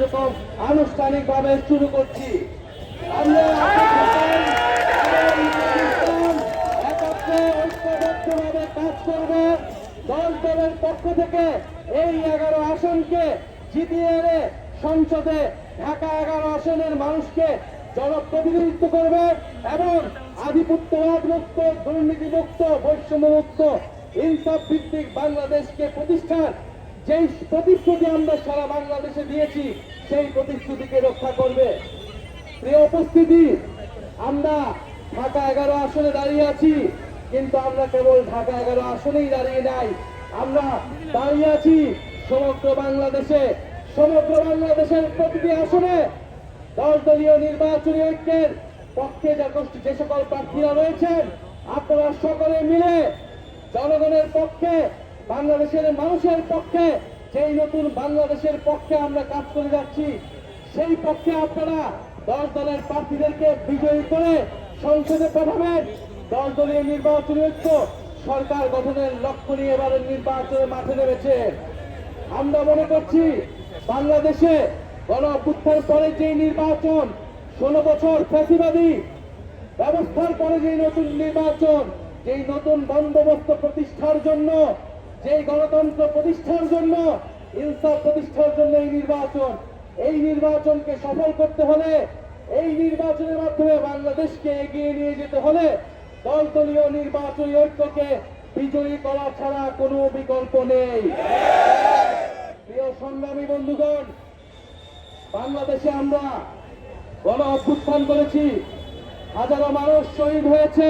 কার্যক্রম আনুষ্ঠানিকভাবে শুরু করছি। ঐক্যবদ্ধভাবে কাজ করব। দল দলের পক্ষ থেকে এই এগারো আসনকে জিতিয়ে সংসদে ঢাকা এগারো আসনের মানুষকে জনপ্রতিনিধিত্ব করবে এবং আধিপত্যবাদ মুক্ত দুর্নীতি মুক্ত বৈষম্য মুক্ত ইনসাফ ভিত্তিক বাংলাদেশকে প্রতিষ্ঠার যেই প্রতিশ্রুতি আমরা সারা বাংলাদেশে দিয়েছি, সেই প্রতিশ্রুতিকে রক্ষা করবে। প্রিয় উপস্থিতি, আমরা ঢাকা এগারো আসনে দাঁড়িয়ে আছি, কিন্তু আমরা কেবল ঢাকা এগারো আসনেই দাঁড়িয়ে নাই। আমরা দাঁড়িয়ে আছি সমগ্র বাংলাদেশে, সমগ্র বাংলাদেশের প্রতিটি আসনে দশ দলীয় নির্বাচনী ঐক্যের পক্ষে যে যে সকল প্রার্থীরা রয়েছেন, আপনারা সকলে মিলে জনগণের পক্ষে বাংলাদেশের মানুষের পক্ষে, যেই নতুন বাংলাদেশের পক্ষে আমরা কাজ করে যাচ্ছি, সেই পক্ষে আপনারা দশ দলের প্রার্থীদেরকে বিজয়ী করে সংসদে পাঠাবেন। দশ দলীয় নির্বাচনী ঐক্য সরকার গঠনের লক্ষ্য নিয়ে এবারের নির্বাচনের মাঠে নেমেছে। আমরা মনে করছি, বাংলাদেশে গণ অভ্যুত্থানের পরে যে নির্বাচন, ষোলো বছর ফ্যাসিবাদী ব্যবস্থার পরে যে নতুন নির্বাচন, যেই নতুন বন্দোবস্ত প্রতিষ্ঠার জন্য যেই গণতন্ত্র প্রতিষ্ঠার জন্য, ইনসাফ প্রতিষ্ঠার জন্য এই নির্বাচন, এই নির্বাচনকে সফল করতে হলে, এই নির্বাচনের মাধ্যমে বাংলাদেশকে এগিয়ে নিয়ে যেতে হলে দলদলীয় নির্বাচনী ঐক্যকে বিজয়ী করা ছাড়া কোনো বিকল্প নেই। প্রিয় সংগ্রামী বন্ধুগণ, বাংলাদেশে আমরা গণ অভ্যুত্থান করেছি। হাজারো মানুষ শহীদ হয়েছে,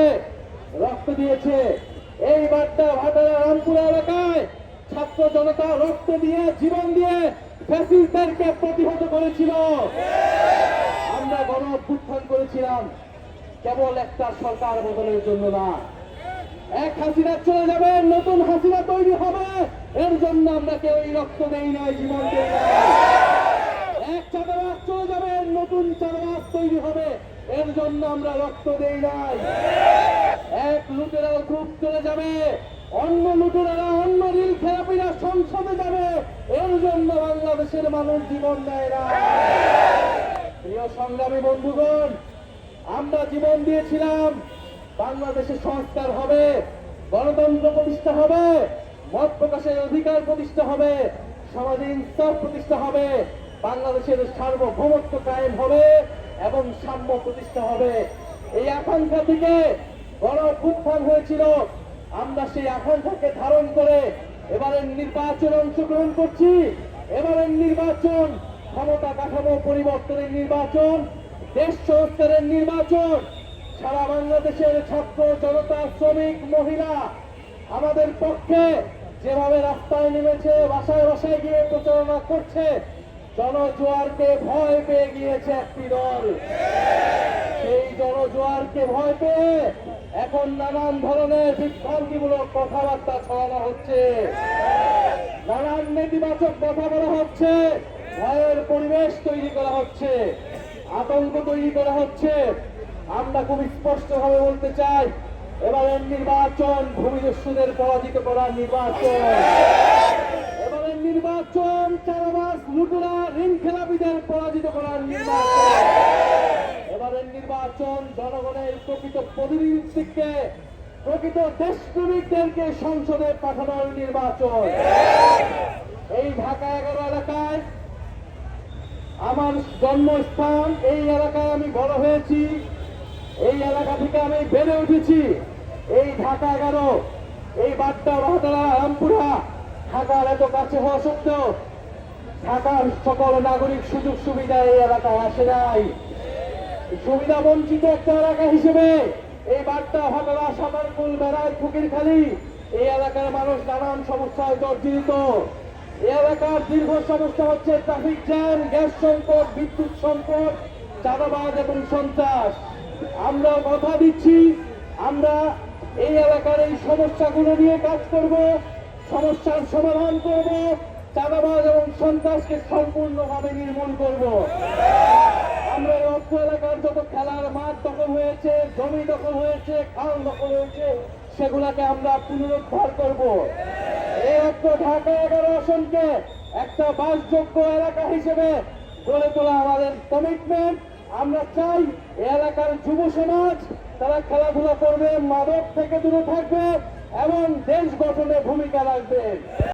রক্ত দিয়েছে। এই বার্তা ভাটারা রামপুরা এলাকায় ছাত্র জনতা রক্ত দিয়ে, জীবন দিয়ে ফ্যাসিস্টদেরকে প্রতিহত করেছিল। আমরা গণ অভ্যুত্থান করেছিলাম, কেবল একটা সরকার বদলের জন্য না। এক হাসিনা চলে যাবে, নতুন হাসিনা তৈরি হবে, এর জন্য আমরা কেউ এই রক্ত দেই নাই জীবন দেই এক চাঁদাবাজ চলে যাবে, নতুন চাঁদাবাজ তৈরি হবে এর জন্য আমরা রক্ত দেই নাই। এক লুটেরা গ্রুপ চলে যাবে, অন্য লুটেরারা অন্য রিল থেরাপিরা সংসদে যাবে। এর জন্য বাংলাদেশের মানুষ জীবন দেয় না। প্রিয় সংগ্রামী বন্ধুগণ, আমরা জীবন দিয়েছিলাম, বাংলাদেশে সংস্কার হবে, গণতন্ত্র প্রতিষ্ঠা হবে, মত প্রকাশের অধিকার প্রতিষ্ঠা হবে, সমাজে ইনসাফ প্রতিষ্ঠা হবে, বাংলাদেশের সার্বভৌমত্ব কায়েম হবে। এবং সাম্য প্রতিষ্ঠা হবে। এই আকাঙ্ক্ষা থেকে গণ অভ্যুত্থান হয়েছিল। আমরা সেই আকাঙ্ক্ষাকে ধারণ করে এবারের নির্বাচনে অংশগ্রহণ করছি। এবারের নির্বাচন ক্ষমতা কাঠামো পরিবর্তনের নির্বাচন, দেশ সংস্কারের নির্বাচন। সারা বাংলাদেশের ছাত্র জনতা, শ্রমিক, মহিলা আমাদের পক্ষে যেভাবে রাস্তায় নেমেছে, বাসায় বাসায় গিয়ে প্রচারণা করছে জনজোয়ারকে ভয় পেয়ে গিয়েছে একটি দল। সেই জনজোয়ারকে ভয় পেয়ে এখন নানান ধরনের বিভ্রান্তিমূলক কথাবার্তা ছড়ানো হচ্ছে। নানান নেতিবাচক কথা বলা হচ্ছে। ভয়ের পরিবেশ তৈরি করা হচ্ছে। আতঙ্ক তৈরি করা হচ্ছে। আমরা খুব স্পষ্ট ভাবে বলতে চাই, এবারের নির্বাচন ভূমিদস্যুদের পরাজিত করার নির্বাচন। এবারের নির্বাচন চারাবাস লুটেরা ঋণ খেলাপিদের পরাজিত করার নির্বাচন। এবারের নির্বাচন জনগণের প্রকৃত প্রতিনিধিত্বকে প্রকৃত দেশপ্রেমিকদেরকে সংসদে পাঠানোর নির্বাচন। এই ঢাকা এগারো এলাকায় আমার জন্মস্থান এই এলাকায় আমি বড় হয়েছি। এই এলাকা থেকে আমি বেড়ে উঠেছি। এই ঢাকা এগারো এই বাড্ডা বাহাদারা রামপুরা ঢাকার এত কাছে হওয়া সত্ত্বেও ঢাকার সকল নাগরিক সুযোগ সুবিধা এই এলাকায় আসে নাই। সুবিধা বঞ্চিত একটা এলাকা হিসেবে এই বার্তা ভাগলা সাঁতারকুল বেড়ায় ফুকির ফকিরখালি এই এলাকার মানুষ নানান সমস্যায় জর্জরিত। এই এলাকার দীর্ঘ সমস্যা হচ্ছে ট্রাফিক জ্যাম গ্যাস সংকট, বিদ্যুৎ সংকট, চাঁদাবাজ এবং সন্ত্রাস। আমরা কথা দিচ্ছি, আমরা এই এলাকার এই সমস্যাগুলো নিয়ে কাজ করব, সমস্যার সমাধান করব। চাঁদাবাজ এবং সন্ত্রাসকে সম্পূর্ণভাবে নির্মূল করব। আমরা অর্থ এলাকার যত খেলার মাঠ দখল হয়েছে, জমি দখল হয়েছে, খাল দখল হয়েছে, সেগুলাকে আমরা পুনরুদ্ধার করব। এই অর্থ ঢাকা এগারো আসনকে একটা বাসযোগ্য এলাকা হিসেবে গড়ে তোলা আমাদের কমিটমেন্ট আমরা চাই এলাকার যুব সমাজ, তারা খেলাধুলা করবে, মাদক থেকে দূরে থাকবে এবং দেশ গঠনে ভূমিকা রাখবে।